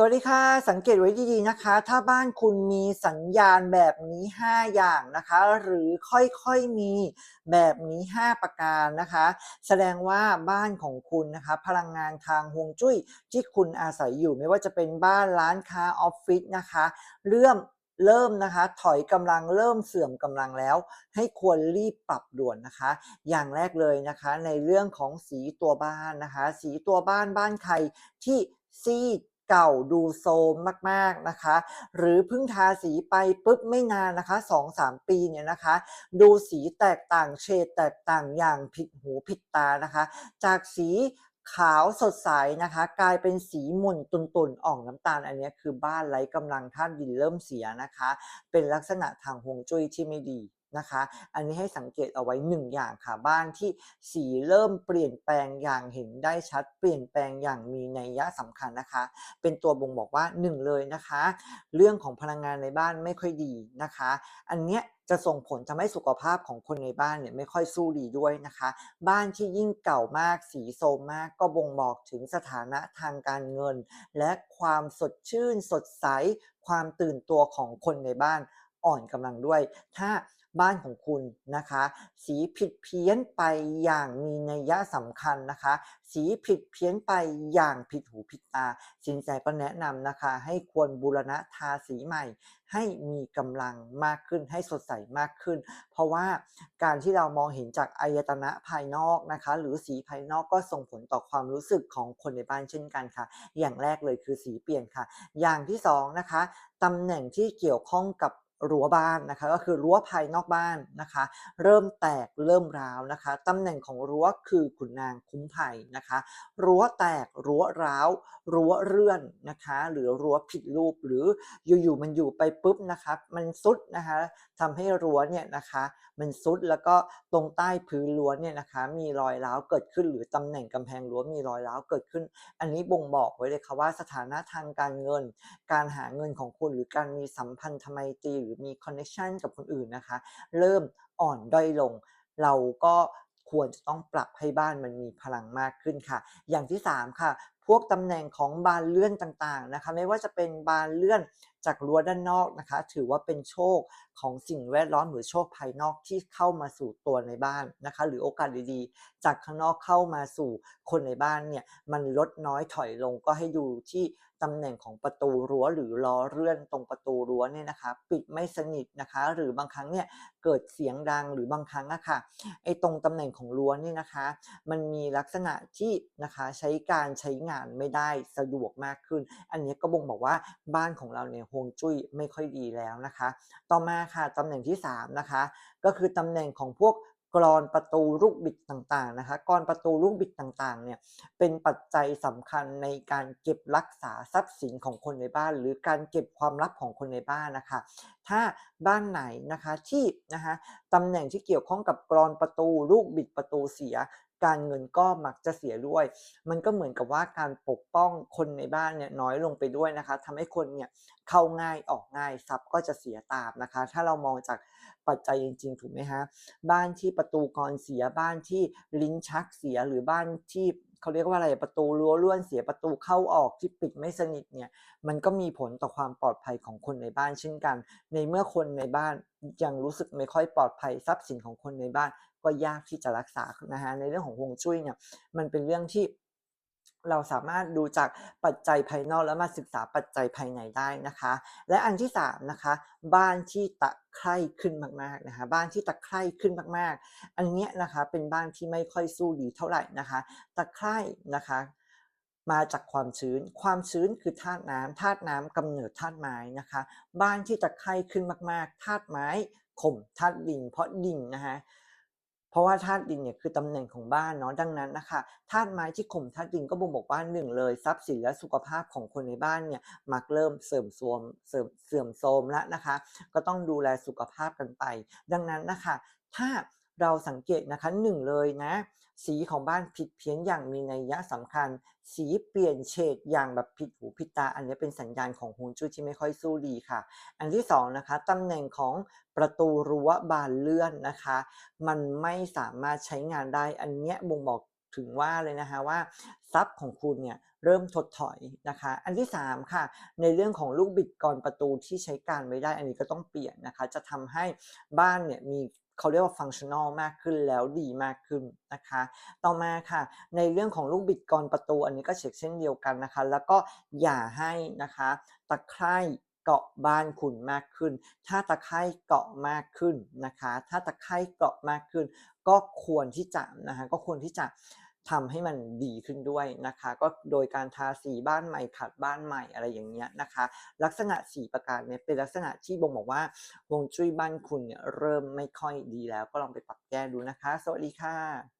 สวัสดีค่ะ สังเกตไว้ดีๆนะคะ ถ้าบ้านคุณมีสัญญาณแบบนี้ 5 อย่างนะคะ หรือค่อยๆมีแบบนี้ 5 ประการนะคะ แสดงว่าบ้านของคุณนะคะ พลังงานทางฮวงจุ้ยที่คุณอาศัยอยู่ไม่ว่าจะเป็นบ้านร้านค้าออฟฟิศนะคะเริ่มเริ่มนะคะถอยกำลังเริ่มเสื่อมกำลังแล้ว ให้ควรรีบปรับด่วนนะคะ อย่างแรกเลยนะคะ ในเรื่องของสีตัวบ้านนะคะ สีตัวบ้านบ้านใครที่ซีด เก่าดูโทรมมากๆนะคะ หรือเพิ่งทาสีไปปุ๊บไม่นานนะคะ 2-3 ปีเนี่ยนะคะ ดูสีแตกต่างเฉดแตกต่างอย่างผิดหูผิดตานะคะ จากสีขาวสดใสนะคะ กลายเป็นสีหม่นตุนๆอ่อกน้ำตาล อันนี้คือบ้านไร้กำลังธาตุดินเริ่มเสียนะคะ เป็นลักษณะทางฮวงจุ้ยที่ไม่ดี นะคะ อันนี้ให้สังเกตเอาไว้หนึ่งอย่างค่ะ บ้านที่สีเริ่มเปลี่ยนแปลงอย่างเห็นได้ชัด เปลี่ยนแปลงอย่างมีนัยยะสำคัญนะคะ เป็นตัวบ่งบอกว่าหนึ่งเลยนะคะ เรื่องของพลังงานในบ้านไม่ค่อยดีนะคะ อันเนี้ยจะส่งผลทำให้สุขภาพของคนในบ้านเนี่ยไม่ค่อยสู้ดีด้วยนะคะ บ้านที่ยิ่งเก่ามากสีโทรมมากก็บ่งบอกถึงสถานะทางการเงิน และความสดชื่น สดใส ความตื่นตัวของคนในบ้านอ่อนกำลังด้วย ถ้า บ้านของคุณนะคะ สีผิดเพี้ยนไปอย่างมีนัยยะสำคัญนะคะ สีผิดเพี้ยนไปอย่างผิดหูผิดตา สินแสก็แนะนำนะคะ ให้ควรบูรณะทาสีใหม่ ให้มีกำลังมากขึ้นให้สดใสมากขึ้น เพราะว่าการที่เรามองเห็นจากอายตนะภายนอกนะคะ หรือสีภายนอกก็ส่งผลต่อความรู้สึกของคนในบ้านเช่นกันค่ะ อย่างแรกเลยคือสีเปลี่ยนค่ะ อย่างที่สองนะคะตำแหน่งที่เกี่ยวข้องกับ รั้วบ้านนะคะ ก็คือรั้วภายนอกบ้านนะคะ เริ่มแตกเริ่มร้าวนะคะตำแหน่งของรั้วคือขุนนางคุ้มภัยนะคะ รั้วแตกรั้วร้าว รั้วเรื่อนนะคะ หรือรั้วผิดรูปหรืออยู่ๆมันอยู่ไปปุ๊บนะคะมันซุดนะคะทำให้รั้วเนี่ยนะคะมันซุดแล้วก็ตรงใต้พื้นรั้วเนี่ยนะคะ มีรอยร้าวเกิดขึ้น หรือตำแหน่งกำแพงรั้วมีรอยร้าวเกิดขึ้น อันนี้บ่งบอกไว้เลยค่ะว่าสถานะทางการเงิน การหาเงินของคุณหรือการมีสัมพันธไมตรีรือมีคอนเนคชันกับคนอื่นนะคะ เริ่มอ่อนด้อยลง เราก็ควรจะต้องปรับให้บ้านมันมีพลังมากขึ้นค่ะ อย่างที่ 3 ค่ะ พวกตำแหน่งของบานเลื่อนต่างๆนะคะ ไม่ว่าจะเป็นบานเลื่อนจากรั้วด้านนอกนะคะ ถือว่าเป็นโชคของสิ่งแวดล้อมหรือโชคภายนอกที่เข้ามาสู่ตัวในบ้านนะคะ หรือโอกาสดีๆ จากข้างนอกเข้ามาสู่คนในบ้านเนี่ยมันลดน้อยถอยลงก็ให้ดูที่ตำแหน่งของประตูรั้วหรือล้อเลื่อนตรงประตูรั้วเนี่ยนะคะ ปิดไม่สนิทนะคะ หรือบางครั้งเนี่ยเกิดเสียงดังหรือบางครั้งอะค่ะไอ้ตรงตำแหน่งของรั้วนี่นะคะ มันมีลักษณะที่นะคะใช้การใช้งานไม่ได้สะดวกมากขึ้น อันนี้ก็บ่งบอกว่าบ้านของเราเนี่ยฮวงจุ้ยไม่ค่อยดีแล้วนะคะ ต่อมาค่ะตำแหน่งที่3นะคะก็คือตำแหน่งของพวกกรอนประตูลูกบิดต่างๆนะคะกรอนประตูลูกบิดต่างๆเนี่ยเป็นปัจจัยสำคัญในการเก็บรักษาทรัพย์สินของคนในบ้าน หรือการเก็บความลับของคนในบ้านนะคะ ถ้าบ้านไหนนะคะที่นะคะตำแหน่งที่เกี่ยวข้องกับกรอนประตูลูกบิดประตูเสีย การเงินก็มักจะเสียด้วย มันก็เหมือนกับว่าการปกป้องคนในบ้านเนี่ยน้อยลงไปด้วยนะคะทำให้คนเนี่ยเข้าง่ายออกง่ายทรัพย์ก็จะเสียตามนะคะ ถ้าเรามองจากปัจจัยจริงๆถูกไหมฮะบ้านที่ประตูกรเสียบ้านที่ลิ้นชักเสียหรือบ้านที่เขาเรียกว่าอะไรประตูรั้วล้วนเสียประตูเข้าออกที่ปิดไม่สนิทเนี่ยมันก็มีผลต่อความปลอดภัยของคนในบ้านเช่นกัน ในเมื่อคนในบ้านยังรู้สึกไม่ค่อยปลอดภัยทรัพย์สินของคนในบ้าน ก็ยากที่จะรักษานะฮะในเรื่องของฮวงจุ้ยเนี่ยมันเป็นเรื่องที่เราสามารถดูจากปัจจัยภายนอกแล้วมาศึกษาปัจจัยภายในได้นะคะ และอันที่3นะคะบ้านที่ตะไคร่ขึ้นมากๆนะคะบ้านที่ตะไคร่ขึ้นมากๆ อันเนี้ยนะคะเป็นบ้านที่ไม่ค่อยสู้ดีเท่าไหร่นะคะตะไคร่นะคะมาจากความชื้น ความชื้นคือธาตุน้ำธาตุน้ำกำเนิดธาตุไม้นะคะ บ้านที่ตะไคร่ขึ้นมากๆธาตุไม้ข่มธาตุดินเพราะดินนะคะ ราะว่าธาตุดินเนี่ยคือตำแหน่งของบ้านเนาะดังนั้นนะคะธาตุไม้ที่ข่มธาตุดินก็บ่งบอกว่าหนึ่งเลย ทรัพย์สินและสุขภาพของคนในบ้านเนี่ยมักเริ่มเสื่อมโทรมเสื่อมเสื่อมโทรมแล้วนะคะ ก็ต้องดูแลสุขภาพกันไป ดังนั้นนะคะ ถ้า เราสังเกตนะคะหนึ่งเลยนะ สีของบ้านผิดเพี้ยนอย่างมีนัยยะสำคัญ สีเปลี่ยนเฉดอย่างแบบผิดหูผิดตา อันนี้เป็นสัญญาณของฮวงจุ้ยที่ไม่ค่อยสู้ดีค่ะ อันที่สองนะคะตำแหน่งของประตูรั้วบานเลื่อนนะคะ มันไม่สามารถใช้งานได้ อันเนี้ยบ่งบอกถึงว่าเลยนะคะว่าทรัพย์ของคุณเนี่ยเริ่มถดถอยนะคะ อันที่ 3 ค่ะ ในเรื่องของลูกบิดกรประตูที่ใช้การไม่ได้ อันนี้ก็ต้องเปลี่ยนนะคะ จะทำให้บ้านเนี่ยมี เขาเรียกว่าฟังชัน n a l มากขึ้นแล้วดีมากขึ้นนะคะ ต่อมาค่ะ ในเรื่องของลูกบิดกรประตูอันนี้ก็เช็คเช่นเดียวกันนะคะ แล้วก็อย่าให้นะคะตะไคร่เกาะบ้านคุณมากขึ้น ถ้าตะไคร่เกาะมากขึ้นนะคะ ถ้าตะไคร่เกาะมากขึ้น ก็ควรที่จะนะคะก็ควรที่จะ ทำให้มันดีขึ้นด้วยนะคะ ก็โดยการทาสีบ้านใหม่ขัดบ้านใหม่อะไรอย่างเงี้ยนะคะ ลักษณะสีประการเนี่ยเป็นลักษณะที่บ่งบอกว่าฮวงจุ้ยบ้านคุณเนี่ยเริ่มไม่ค่อยดีแล้วก็ลองไปปรับแก้ดูนะคะ สวัสดีค่ะ